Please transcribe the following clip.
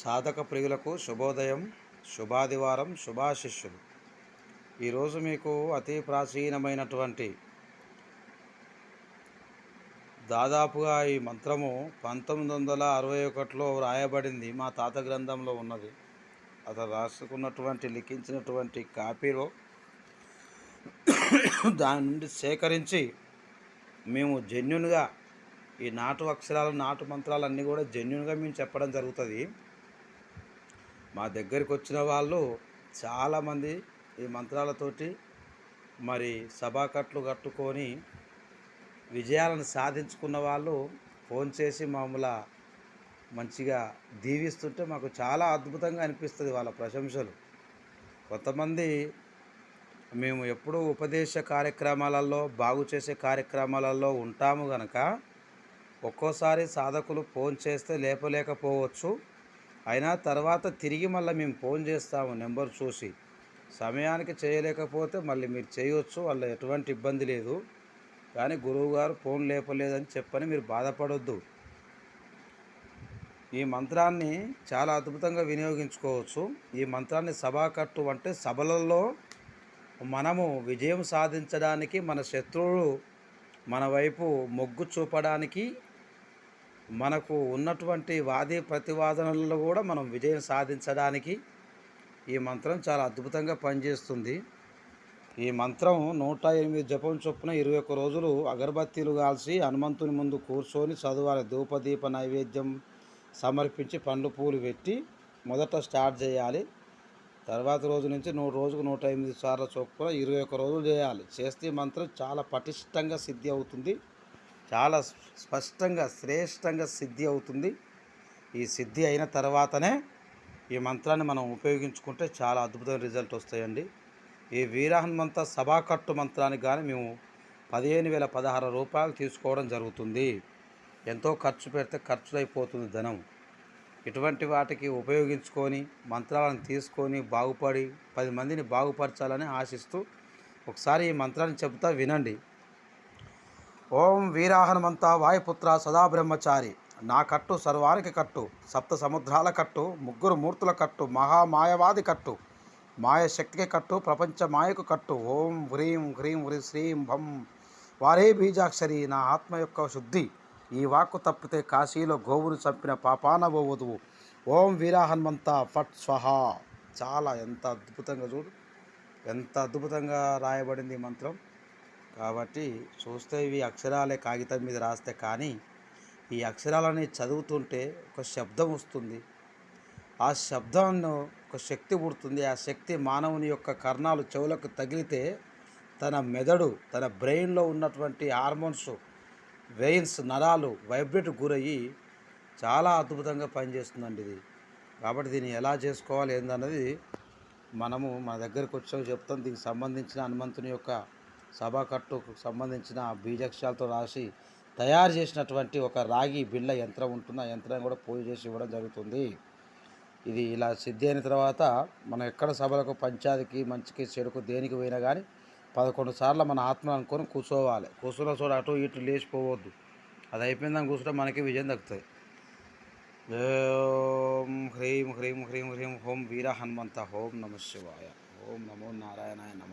సాధక ప్రియులకు శుభోదయం శుభాదివారం శుభాశిష్యులు. ఈరోజు మీకు అతి ప్రాచీనమైనటువంటి దాదాపుగా ఈ మంత్రము పంతొమ్మిది వందల అరవై ఒకటిలో రాయబడింది మా తాత గ్రంథంలో ఉన్నది. అతను రాసుకున్నటువంటి లిఖించినటువంటి కాపీలో దాని నుండి సేకరించి మేము జెన్యున్గా ఈ నాటు అక్షరాలు నాటు మంత్రాలు అన్నీ కూడా జెన్యున్గా మేము చెప్పడం జరుగుతుంది. మా దగ్గరికి వచ్చిన వాళ్ళు చాలామంది ఈ మంత్రాలతోటి మరి సభాకట్లు కట్టుకొని విజయాలను సాధించుకున్న వాళ్ళు ఫోన్ చేసి మామూలు మంచిగా దీవిస్తుంటే మాకు చాలా అద్భుతంగా అనిపిస్తుంది వాళ్ళ ప్రశంసలు. కొంతమంది మేము ఎప్పుడూ ఉపదేశ కార్యక్రమాలలో బాగు చేసే కార్యక్రమాలలో ఉంటాము గనక ఒక్కోసారి సాధకులు ఫోన్ చేస్తే లేపలేకపోవచ్చు. అయినా తర్వాత తిరిగి మళ్ళీ మేము ఫోన్ చేస్తాము నెంబర్ చూసి. సమయానికి చేయలేకపోతే మళ్ళీ మీరు చేయవచ్చు వాళ్ళ ఎటువంటి ఇబ్బంది లేదు. కానీ గురువుగారు ఫోన్ లేపలేదని చెప్పని మీరు బాధపడొద్దు. ఈ మంత్రాన్ని చాలా అద్భుతంగా వినియోగించుకోవచ్చు. ఈ మంత్రాన్ని సభాకట్టు అంటే సభలలో మనము విజయం సాధించడానికి మన శత్రువులు మన వైపు మొగ్గు చూపడానికి మనకు ఉన్నటువంటి వాది ప్రతివాదనలలో కూడా మనం విజయం సాధించడానికి ఈ మంత్రం చాలా అద్భుతంగా పనిచేస్తుంది. ఈ మంత్రం నూట ఎనిమిది జపం చొప్పున ఇరవై ఒక్క రోజులు అగరబత్తీలు కాల్చి హనుమంతుని ముందు కూర్చొని చదవాలి. ధూపదీప నైవేద్యం సమర్పించి పండ్లు పూలు పెట్టి మొదట స్టార్ట్ చేయాలి. తర్వాత రోజు నుంచి నూరు రోజుకు నూట ఎనిమిది సార్ల చొప్పున ఇరవై ఒక్క రోజులు చేయాలి. చేస్తే ఈ మంత్రం చాలా పటిష్టంగా సిద్ధి అవుతుంది. చాలా స్పష్టంగా శ్రేష్టంగా సిద్ధి అవుతుంది. ఈ సిద్ధి అయిన తర్వాతనే ఈ మంత్రాన్ని మనం ఉపయోగించుకుంటే చాలా అద్భుతమైన రిజల్ట్ వస్తాయండి. ఈ వీరహనుమంత సభాకట్టు మంత్రానికి కానీ మేము పదిహేను వేల పదహారు రూపాయలు తీసుకోవడం జరుగుతుంది. ఎంతో ఖర్చు పెడితే ఖర్చులైపోతుంది ధనం. ఇటువంటి వాటికి ఉపయోగించుకొని మంత్రాలను తీసుకొని బాగుపడి పది మందిని బాగుపరచాలని ఆశిస్తూ ఒకసారి ఈ మంత్రాన్ని చెబుతా వినండి. ఓం వీరాహనుమంత వాయుపుత్ర సదా బ్రహ్మచారి. నా కట్టు సర్వానికి కట్టు సప్త సముద్రాల కట్టు ముగ్గురు మూర్తుల కట్టు మహామాయవాది కట్టు మాయ శక్తికి కట్టు ప్రపంచ మాయకు కట్టు. ఓం హ్రీం హ్రీం హ్రీ శ్రీం భం. వారే బీజాక్షరి నా ఆత్మ యొక్క శుద్ధి. ఈ వాక్కు తప్పితే కాశీలో గోవును చంపిన పాపాన వధువు. ఓం వీరాహన్మంత ఫట్ స్వహా. చాలా ఎంత అద్భుతంగా చూడు. ఎంత అద్భుతంగా రాయబడింది ఈ మంత్రం. కాబట్టి చూస్తే ఇవి అక్షరాలే కాగితం మీద రాస్తే కానీ ఈ అక్షరాలని చదువుతుంటే ఒక శబ్దం వస్తుంది. ఆ శబ్దంలో ఒక శక్తి పుడుతుంది. ఆ శక్తి మానవుని యొక్క కర్ణాలు చెవులకు తగిలితే తన మెదడు తన బ్రెయిన్లో ఉన్నటువంటి హార్మోన్స్ వెయిన్స్ నరాలు వైబ్రేట్ గురయ్యి చాలా అద్భుతంగా పనిచేస్తుందండి ఇది. కాబట్టి దీన్ని ఎలా చేసుకోవాలి ఏందన్నది మనము మన దగ్గరకు వచ్చాక చెప్తాం. దీనికి సంబంధించిన హనుమంతుని యొక్క సభాకట్టుకు సంబంధించిన బీజక్షాలతో రాసి తయారు చేసినటువంటి ఒక రాగి బిళ్ళ యంత్రం ఉంటుంది. ఆ యంత్రం కూడా పూజ చేసి ఇవ్వడం జరుగుతుంది. ఇది ఇలా సిద్ధి అయిన తర్వాత మనం ఎక్కడ సభలకు పంచాయతీకి మంచికి చెడుకు దేనికి పోయినా కానీ పదకొండు సార్లు మన ఆత్మ అనుకొని కూర్చోవాలి. కూర్చున్న చోట అటు ఇటు లేచిపోవద్దు. అది అయిపోయిందని కూర్చుంటే మనకి విజయం దక్కుతుంది. ఓం హ్రీం హ్రీం హ్రీం హ్రీం హోం వీర హనుమంత హోం నమ శివాయ. ఓం నమో నారాయణాయ నమ.